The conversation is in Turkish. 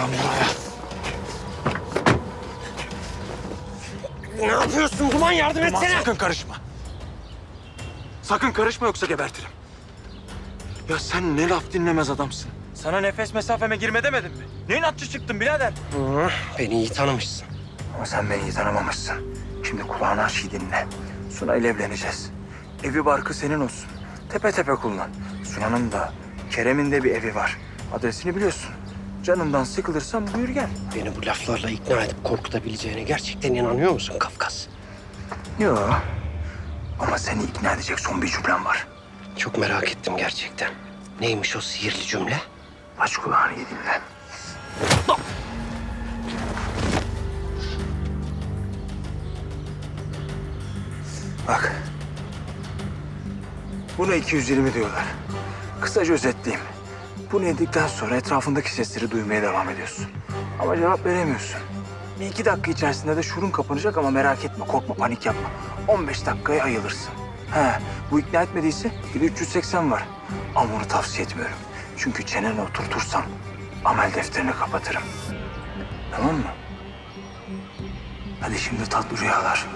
lan buraya. Ne yapıyorsun Duman yardım Duman, etsene. sakın karışma. Sakın karışma yoksa gebertirim. Ya sen ne laf dinlemez adamsın. Sana nefes mesafeme girme demedim mi? Ne inatçı çıktın birader? Beni iyi tanımışsın. Ama sen beni iyi tanımamışsın. Şimdi kulağına aç iyi dinle. Suna ile evleneceğiz. Evi barkı senin olsun. Tepe tepe kullan. Suna'nın da Kerem'in de bir evi var. Adresini biliyorsun. Canından sıkılırsan buyur gel. Beni bu laflarla ikna edip korkutabileceğine gerçekten inanıyor musun Kafkas? Yok. Ama seni ikna edecek son bir cümlem var. Çok merak ettim gerçekten. Neymiş o sihirli cümle? Aç kulağını iyi dinle. Bak. Buna 220 diyorlar. Kısaca özetleyeyim. Bunu yedikten sonra etrafındaki sesleri duymaya devam ediyorsun. Ama cevap veremiyorsun. Bir iki dakika içerisinde de şurun kapanacak ama merak etme, korkma, panik yapma. 15 dakikaya ayılırsın. He, bu ikna etmediyse bir de 380 var. Ama bunu tavsiye etmiyorum. Çünkü çeneni oturtursam amel defterini kapatırım. Tamam mı? Hadi şimdi tatlı rüyalar.